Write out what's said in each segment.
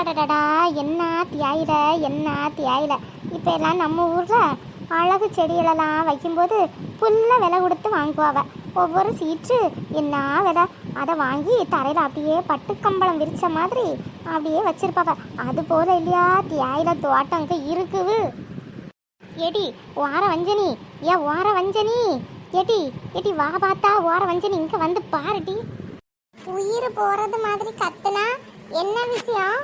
அடடடடா என்ன தியாயில என்ன தியாயில. இப்போ எல்லாம் நம்ம ஊரில் அழகு செடிகளெல்லாம் வைக்கும்போது புல்ல விலை கொடுத்து வாங்குவாவ. ஒவ்வொரு சீட்டு என்ன விலை? அதை வாங்கி தரையில் அப்படியே பட்டு கம்பளம் மாதிரி அப்படியே வச்சிருப்பாவ. அது போல இல்லையா? தியாயில தோட்டம் இருக்குது. எடி ஓர வஞ்சனி. ஏ ஓர வஞ்சனி. எடி எடி வா பார்த்தா ஓர வஞ்சனி இங்கே வந்து பாருடி. உயிர் போகிறது மாதிரி கத்துனா என்ன விஷயம்?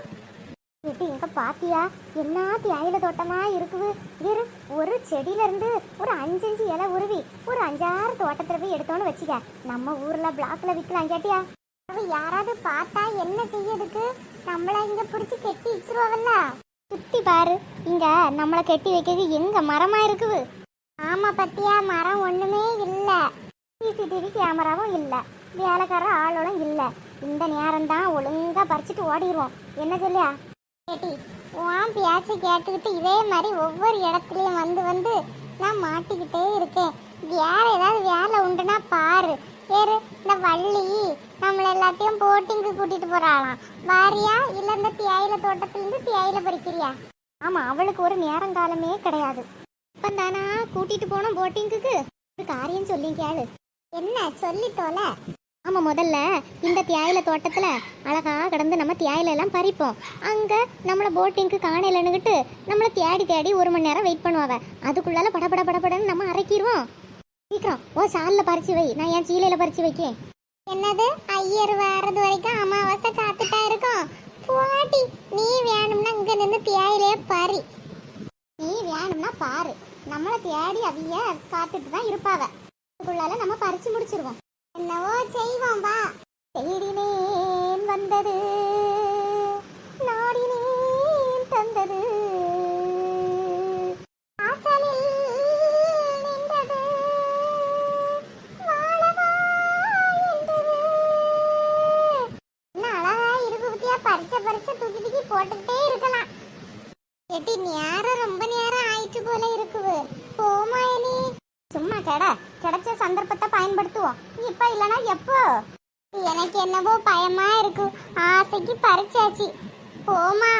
இது இங்க பாத்தியா? என்ன தியாயில தோட்டமா இருக்குது? இரு ஒரு செடியில இருந்து ஒரு அஞ்சஞ்சு இலை உருவி ஒரு அஞ்சாறு தோட்டத்துல போய் எடுத்தோன்னு வச்சுக்க. நம்ம ஊர்ல பிளாக்ல விற்கலாம் கேட்டியா? அவ யாராவது பார்த்தா என்ன செய்யறதுக்கு நம்மள இங்க பிடிச்சி கெட்டி வச்சிருவாங்கல்ல சுத்தி பாரு இங்க நம்மள கெட்டி வைக்கிறது எங்க மரமா இருக்குது? ஆமா பத்தியா மரம் ஒண்ணுமே இல்ல. சிசிடிவி கேமராவும் இல்ல. வேலைக்கார ஆளோட இல்ல. இந்த நேரம் தான் ஒழுங்கா பறிச்சுட்டு ஓடிடுவோம் என்ன சொல்லியா? கேட்டி உன் பேச்சை கேட்டுக்கிட்டு இதே மாதிரி ஒவ்வொரு இடத்துலையும் வந்து வந்து நான் மாட்டிக்கிட்டே இருக்கேன். வேற ஏதாவது வேலை உண்டுனா பாரு. வேறு இந்த வள்ளி நம்மள எல்லாத்தையும் போட்டிங்க்கு கூட்டிட்டு போறாளாம். வாரியா? இல்ல இந்த தியாயில தோட்டத்துலேருந்து தியாயில பறிக்கிறியா? ஆமா அவளுக்கு ஒரு நேரங்காலமே கிடையாது. இப்ப தானா கூட்டிட்டு போனோம் போட்டிங்குக்கு ஒரு காரியம் சொல்லி கேளு. என்ன சொல்லி ஆமாம் முதல்ல இந்த தியாயில தோட்டத்தில் அழகாக கிடந்து நம்ம தியாயில எல்லாம் பறிப்போம். அங்கே நம்மளை போட்டிங்க்கு காணையிலன்னுகிட்டு நம்மளை தேடி தேடி ஒரு மணி நேரம் வெயிட் பண்ணுவாங்க அதுக்குள்ளால படபட படபடன்னு நம்ம அரைக்கிடுவோம் சீக்கிரம். ஓ சாலில் பறிச்சு வை. நான் என் சீலையில் பறிச்சு வைக்கேன். என்னது? ஐயர் வர்றது வரைக்கும் அமாவாசை காத்துட்டா இருக்கும். போட்டி. நீ வேணும்னா இங்க நின்று தியாயிலே பறி. நீ வேணும்னா பாரு. நம்மளை தேடி அவிய காத்துட்டு தான் இருப்பாவ. அதுக்குள்ளால நம்ம பறிச்சு முடிச்சிருவோம். என்னவோ செய்வோம் வா. தேடினேன் வந்தது நாடினேன் தந்தது. வாசலில் நின்றது வாழவா என்றது. பறிச்ச பறிச்ச தூக்கி தூக்கி போட்டுக்கிட்டே இருக்கலாம். எட்டி நேரம் ரொம்ப நேரம் ஆயிட்டு போல இருக்குது. போமா கெட கிடைச்ச சந்தர்ப்பத்தை பயன்படுத்துவோம். இப்ப இல்லனா எப்போ? எனக்கு என்னவோ பயமா இருக்கு. ஆசைக்கு பறிச்சாச்சு. போமா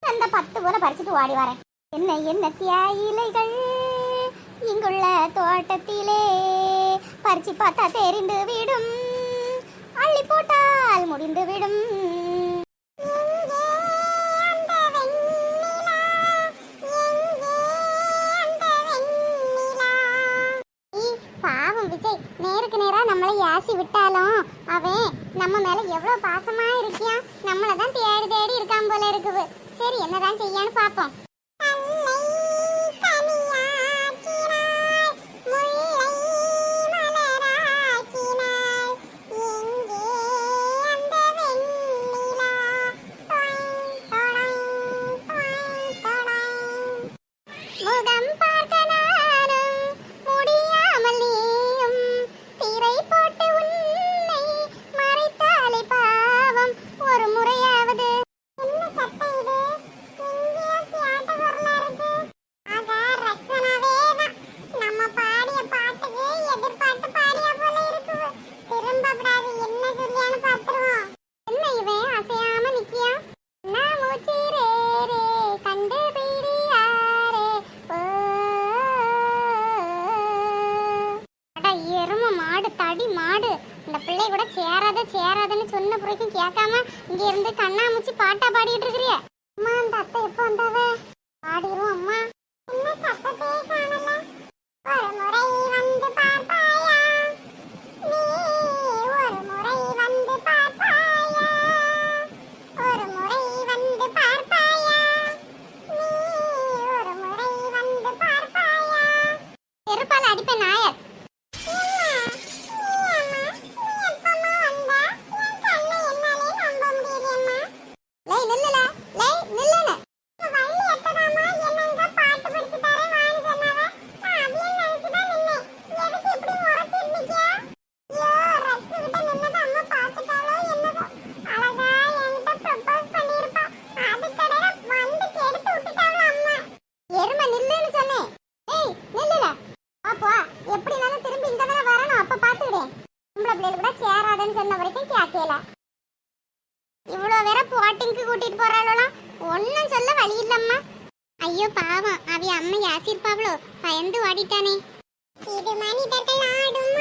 அந்த பத்து போல பறிச்சுட்டு ஓடி வரேன். என்ன என்ன தியாயிலைகள்? இங்குள்ள தோட்டத்திலே பறிச்சு பார்த்தா தெரிந்து விடும். அள்ளி போட்டால் முடிந்து விடும். பாவம் விஜய். நேருக்கு நேராக நம்மளை யாசி விட்டாலும் அவன் நம்ம மேலே எவ்வளோ பாசமாக இருக்கியான்? நம்மளை தான் தேடி தேடி இருக்கான் போல இருக்குது. சரி என்னதான் செய்யான்னு பார்ப்போம். சொன்ன பிறகு கேட்காம இங்க இருந்து கண்ணாமூச்சி பாட்டா பாடிட்டு இருக்கிறிய. அம்மா அந்த அத்தை எப்போ வந்தாவே? இல்லைன்னு சொன்ன வரைக்கும் கேட்கல இவ்வளோ வேற போட்டிங்க்கு கூட்டிட்டு போறாளோலாம் ஒன்றும் சொல்ல வழி இல்லம்மா. ஐயோ பாவம். அவி அம்மா யாசிர் பயந்து ஓடிட்டானே. இது மனிதர்கள் ஆடும்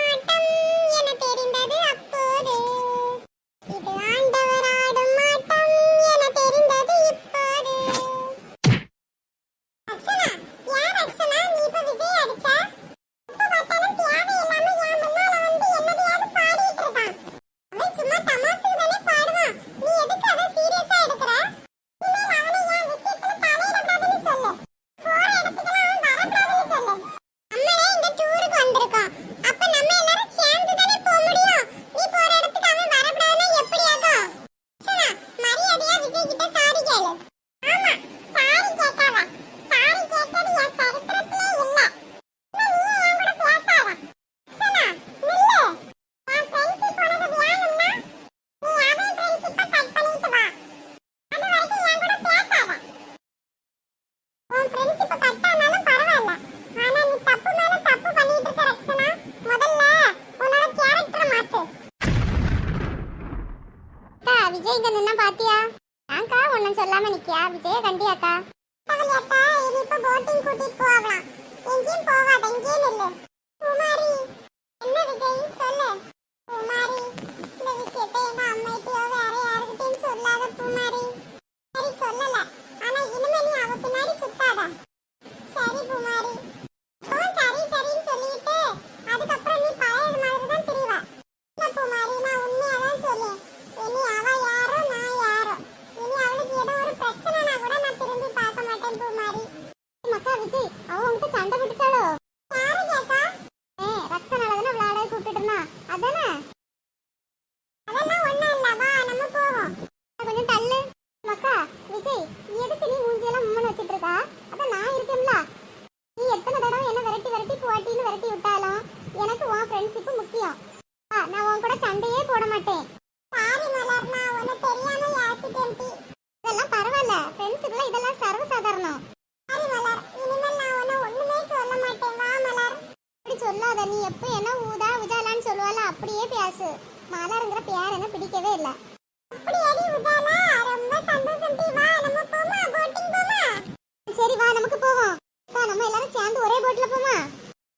ஃப்ரெண்ட்ஷிப் முக்கியம். ஆ, நான் உன் கூட சண்டையே போட மாட்டேன். சாரி மலர் நான் உனக்கு தெரியாம யாசிட்டேன்டி இதெல்லாம் பரவாயில்ல. ஃப்ரெண்ட்ஸுக்குள்ள இதெல்லாம் சர்வசாதாரணம். சாரி மலர் இனிமேல் நான் உன்னை ஒண்ணுமே சொல்ல மாட்டேன். வா மலர். அப்படி சொல்லாத. நீ எப்போ என்ன ஊதா உஜாலான்னு சொல்லுவால அப்படியே பேசு. மலருங்கிற பேர் என்ன பிடிக்கவே இல்லை அப்படியாடி உஜாலா ரொம்ப சந்தோஷம் டி வா நம்ம போமா போட்டிங் போமா சரி வா நமக்கு போவோம் வா நம்ம எல்லாரும் சேர்ந்து ஒரே போட்ல போமா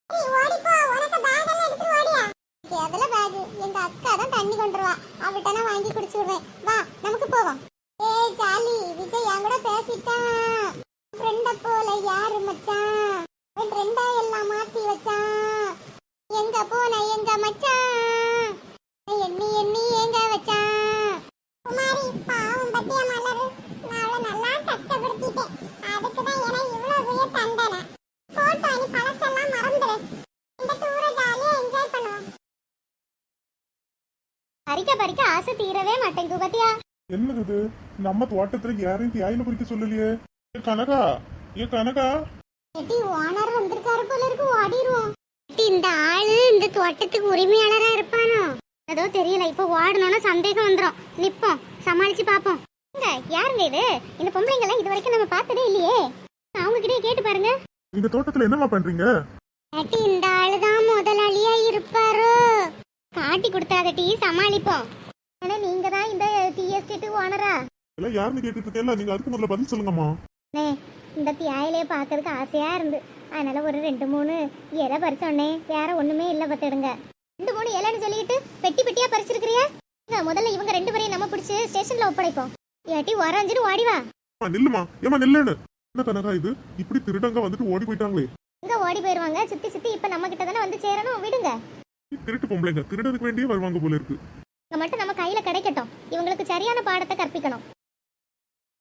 சரி ஓடி போ உனக்கு பேக் எல்லாம் எடுத்து ஓடியா எதுல பேக் எங்க அக்கா தான் தண்ணி கொண்டு வருவா அவள்கிட்ட நான் வாங்கி குடிச்சு விடுவேன் வா நமக்கு போவோம் ஏய் ஜாலி விஜய் என் கூட பேசிட்டான் ஃப்ரெண்ட போல யாரு மச்சான் என் ஃப்ரெண்டா எல்லாம் மாத்தி வச்சான். எங்க போன எங்க மச்சான்? எண்ணி எண்ணி எங்க வச்சான்? குமாரி பாவம் பத்தியா மலர். நான் அவளை நல்லா கஷ்டப்படுத்திட்டேன். அதுக்கு தான் எனக்கு இவ்வளவு பெரிய தண்டனை போட்டோ நீ பழசெல்லாம் மறந்துரு. இந்த டூரை ஜாலியா என்ஜாய் பண்ணுவோம். பறிக்க பறிக்க ஆசை தீரவே மாட்டேங்குது பத்தியா என்னது நம்ம தோட்டத்துல யாரையும் தியாயில குறிக்க சொல்லலையே. கனகா ஏ கனகா. எட்டி ஓனர் வந்திருக்காரு போல இருக்கு ஓடிடுவோம் எட்டி இந்த ஆளு இந்த தோட்டத்துக்கு உரிமையாளரா இருப்பானோ? ஏதோ தெரியல இப்போ ஓடணும்னா சந்தேகம் வந்துரும். நிப்போம் சமாளிச்சு பாப்போம். இங்க யாருங்க இது? இந்த பொம்பளைங்கெல்லாம் இது வரைக்கும் நம்ம பார்த்ததே இல்லையே. அவங்க கிட்டே கேட்டு பாருங்க. இந்த தோட்டத்துல என்னம்மா பண்றீங்க? எட்டி இந்த ஆளுதான் முதலாளியா இருப்பாரோ? காட்டி கொடுத்தாத டீ சமாளிப்போம். ஆனா நீங்க தான் இந்த டீ எஸ்டேட் ஓனரா எல்லாம் யாருன்னு கேட்டுட்டு இருக்கேன்ல நீங்க அதுக்கு முதல்ல பதில் சொல்லுங்கம்மா. இந்த தியாயிலே பார்க்கறதுக்கு ஆசையா இருந்து. அதனால ஒரு ரெண்டு மூணு இலை பறிச்சோன்னே வேற ஒண்ணுமே இல்லை பார்த்துடுங்க. ரெண்டு மூணு இலைன்னு சொல்லிட்டு பெட்டி பெட்டியா பறிச்சிருக்கிறியா? முதல்ல இவங்க ரெண்டு பேரையும் நம்ம பிடிச்சி ஸ்டேஷன்ல ஒப்படைப்போம். ஏட்டி உரஞ்சிட்டு ஓடி வா. நில்லுமா. ஏமா நில்லுன்னு. என்ன கனகா இது? இப்படி திருடங்க வந்துட்டு ஓடி போயிட்டாங்களே. இங்க ஓடி போயிருவாங்க. சுத்தி சுத்தி இப்ப நம்ம கிட்ட தானே வந்து சேரணும். விடுங்க. திருட்டு பொம்பளைங்க. திருடனுக்கு வேண்டியே வருவாங்க போல இருக்கு. இங்க மட்டும் நம்ம கையில கிடைக்கட்டும். இவங்களுக்கு சரியான பாடத்தை கற்பிக்கணும்.